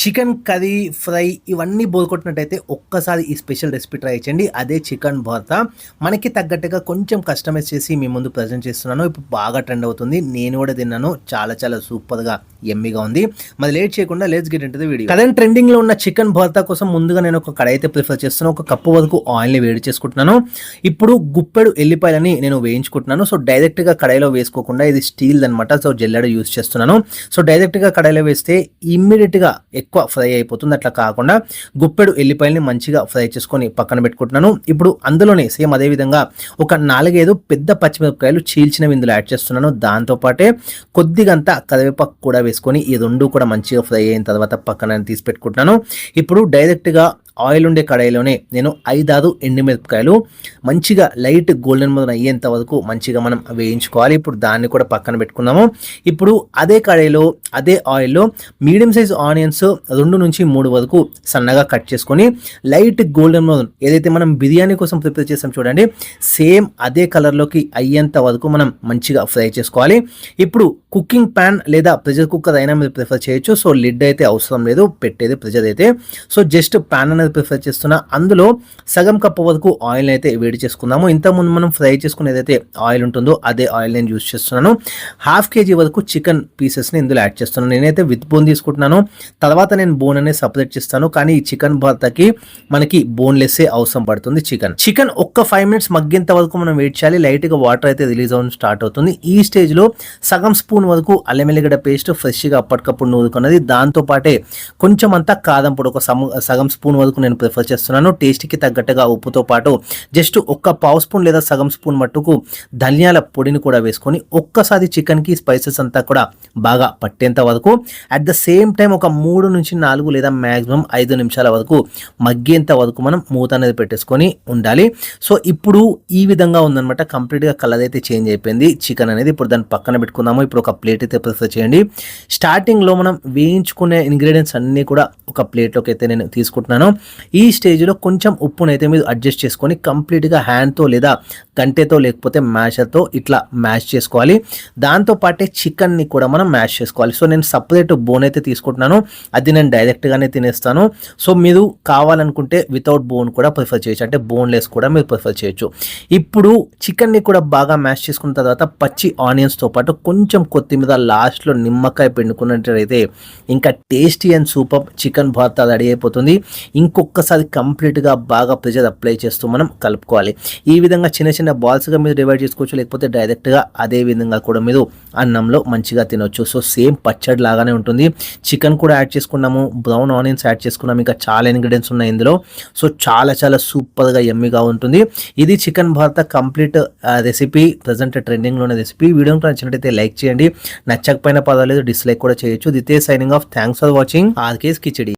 Chicken curry fry ఇవన్నీ బోరుకొట్టినట్టయితే ఒక్కసారి ఈ స్పెషల్ రెసిపీ ట్రై చేయండి. అదే చికెన్ భర్త. మనకి తగ్గట్టుగా కొంచెం కస్టమైజ్ చేసి మీ ముందు ప్రజెంట్ చేస్తున్నాను. ఇప్పుడు బాగా ట్రెండ్ అవుతుంది. నేను కూడా తిన్నాను. చాలా చాలా సూపర్గా ఎమ్మిగా ఉంది. మరి లేట్ చేయకుండా లేట్స్ గెట్ ఇంటది వీడియో కరెంట్ ట్రెండింగ్లో ఉన్న చికెన్ భర్త కోసం ముందుగా నేను ఒక కడాయి అయితే ప్రిఫర్ చేస్తున్నాను. ఒక కప్పు వరకు ఆయిల్ని వేడి చేసుకుంటున్నాను. ఇప్పుడు గుప్పెడు ఎల్లిపాయలని నేను వేయించుకుంటున్నాను. సో డైరెక్ట్గా కడాయిలో వేసుకోకుండా ఇది స్టీల్ అనమాట సో జల్లెడ యూస్ చేస్తున్నాను. సో డైరెక్ట్గా కడాయిలో వేస్తే ఇమ్మీడియట్గా ఎక్కువ ఫ్రై అయిపోతుంది. అట్లా కాకుండా గుప్పెడు ఎల్లిపాయలని మంచిగా ఫ్రై చేసుకొని పక్కన పెట్టుకుంటున్నాను. ఇప్పుడు అందులోనే సేమ్ అదే విధంగా ఒక నాలుగైదు పెద్ద పచ్చిమిరపకాయలు చీల్చినవి ఇందులో యాడ్ చేస్తున్నాను. దాంతోపాటే కొద్దిగంత కరివేపాకు కూడా వేసుకొని ఈ రెండు కూడా మంచిగా ఫ్రై అయిన తర్వాత పక్కన తీసి పెట్టుకుంటున్నాను. ఇప్పుడు డైరెక్ట్గా ఆయిల్ ఉండే కడాయిలోనే నేను ఐదారు ఎండుమిరపకాయలు మంచిగా లైట్ గోల్డెన్ మొదలు అయ్యేంత వరకు మంచిగా మనం వేయించుకోవాలి. ఇప్పుడు దాన్ని కూడా పక్కన పెట్టుకున్నాము ఇప్పుడు అదే కడాయిలో అదే ఆయిల్లో మీడియం సైజ్ ఆనియన్స్ రెండు నుంచి మూడు వరకు సన్నగా కట్ చేసుకొని లైట్ గోల్డెన్ మొదలు ఏదైతే మనం బిర్యానీ కోసం ప్రిపేర్ చేసాం చూడండి సేమ్ అదే కలర్లోకి అయ్యేంత వరకు మనం మంచిగా ఫ్రై చేసుకోవాలి. ఇప్పుడు కుకింగ్ ప్యాన్ లేదా ప్రెషర్ కుక్కర్ అయినా మీరు ప్రిఫర్ చేయొచ్చు. సో లిడ్ అయితే అవసరం లేదు పెట్టేది ప్రెజర్ అయితే. సో జస్ట్ ప్యాన్ అనేది ప్రిఫర్ చేస్తున్నా అందులో సగం కప్పు వరకు ఆయిల్ అయితే వేడి చేసుకుందాము. ఇంతకుముందు మనం ఫ్రై చేసుకున్న ఏదైతే ఆయిల్ ఉంటుందో అదే ఆయిల్ నేను యూస్ చేస్తున్నాను. హాఫ్ కేజీ వరకు చికెన్ పీసెస్ని ఇందులో యాడ్ చేస్తున్నాను. నేనైతే విత్ బోన్ తీసుకుంటున్నాను. తర్వాత నేను బోన్ అనేది సపరేట్ చేస్తాను. కానీ ఈ చికెన్ భర్తకి మనకి బోన్లెస్సే అవసరం పడుతుంది చికెన్ చికెన్ ఒక్క ఫైవ్ మినిట్స్ మగ్గేంత వరకు మనం వెయిట్ చేయాలి. లైట్గా వాటర్ అయితే రిలీజ్ అవ్వడం స్టార్ట్ అవుతుంది. ఈ స్టేజ్లో సగం స్పూన్ వరకు అల్లం వెల్లిగడ్డ పేస్ట్ ఫ్రెష్గా అప్పటికప్పుడు నూరుకున్నది. దాంతో పాటే కొంచెం అంతా కారం పొడి ఒక సగం స్పూన్ వరకు నేను ప్రిఫర్ చేస్తున్నాను. టేస్ట్కి తగ్గట్టుగా ఉప్పుతో పాటు జస్ట్ ఒక్క పావు స్పూన్ లేదా సగం స్పూన్ మట్టుకు ధనియాల పొడిని కూడా వేసుకొని ఒక్కసారి చికెన్కి స్పైసెస్ అంతా కూడా బాగా పట్టేంత వరకు అట్ ద సేమ్ టైం ఒక మూడు నుంచి నాలుగు లేదా మ్యాక్సిమం ఐదు నిమిషాల వరకు మగ్గేంత వరకు మనం మూత అనేది పెట్టేసుకొని ఉండాలి. సో ఇప్పుడు ఈ విధంగా ఉందనమాట కంప్లీట్గా కలర్ అయితే చేంజ్ అయిపోయింది. చికెన్ అనేది ఇప్పుడు దాన్ని పక్కన పెట్టుకుందాము. ఇప్పుడు ఒక ప్లేట్ అయితే ప్రిఫర్ చేయండి. స్టార్టింగ్లో మనం వేయించుకునే ఇంగ్రీడియంట్స్ అన్నీ కూడా ఒక ప్లేట్లోకి అయితే నేను తీసుకుంటున్నాను. ఈ స్టేజ్లో కొంచెం ఉప్పునైతే మీరు అడ్జస్ట్ చేసుకొని కంప్లీట్గా హ్యాండ్తో లేదా గంటెతో లేకపోతే మ్యాషర్తో ఇట్లా మ్యాష్ చేసుకోవాలి. దాంతో పాటే చికెన్ని కూడా మనం మ్యాష్ చేసుకోవాలి. సో నేను సపరేట్ బోన్ అయితే తీసుకుంటున్నాను. అది నేను డైరెక్ట్గానే తినేస్తాను. సో మీరు కావాలనుకుంటే వితౌట్ బోన్ కూడా ప్రిఫర్ చేయొచ్చు. అంటే బోన్లెస్ కూడా మీరు ప్రిఫర్ చేయొచ్చు. ఇప్పుడు చికెన్ని కూడా బాగా మ్యాష్ చేసుకున్న తర్వాత పచ్చి ఆనియన్స్తో పాటు కొంచెం కొత్తిమీర లాస్ట్లో నిమ్మకాయ పిండుకున్నట్టయితే ఇంకా tasty and super chicken bharta ready అయిపోతుంది. ఇంకొకసారి కంప్లీట్గా బాగా ప్రెజర్ అప్లై చేస్తూ మనం కలుపుకోవాలి. ఈ విధంగా చిన్న చిన్న బాల్స్గా మీరు డివైడ్ చేసుకోవచ్చు లేకపోతే డైరెక్ట్గా అదే విధంగా కూడా మీరు అన్నంలో మంచిగా తినొచ్చు. సో సేమ్ పచ్చడి లాగానే ఉంటుంది. చికెన్ కూడా యాడ్ చేసుకున్నాము. బ్రౌన్ ఆనియన్స్ యాడ్ చేసుకున్నాము. ఇంకా చాలా ఇంగ్రీడియంట్స్ ఉన్నాయి ఇందులో. సో చాలా చాలా సూపర్గా ఎమ్మిగా ఉంటుంది. ఇది చికెన్ భారత కంప్లీట్ రెసిపీ ప్రజెంట్ ట్రెండింగ్లో ఉన్న రెసిపీ వీడియో నచ్చినట్టయితే లైక్ చేయండి. నచ్చకపోయినా పర్వాలేదు డిస్లైక్ కూడా చేయొచ్చు. దితే signing off thanks for watching RK's khichdi.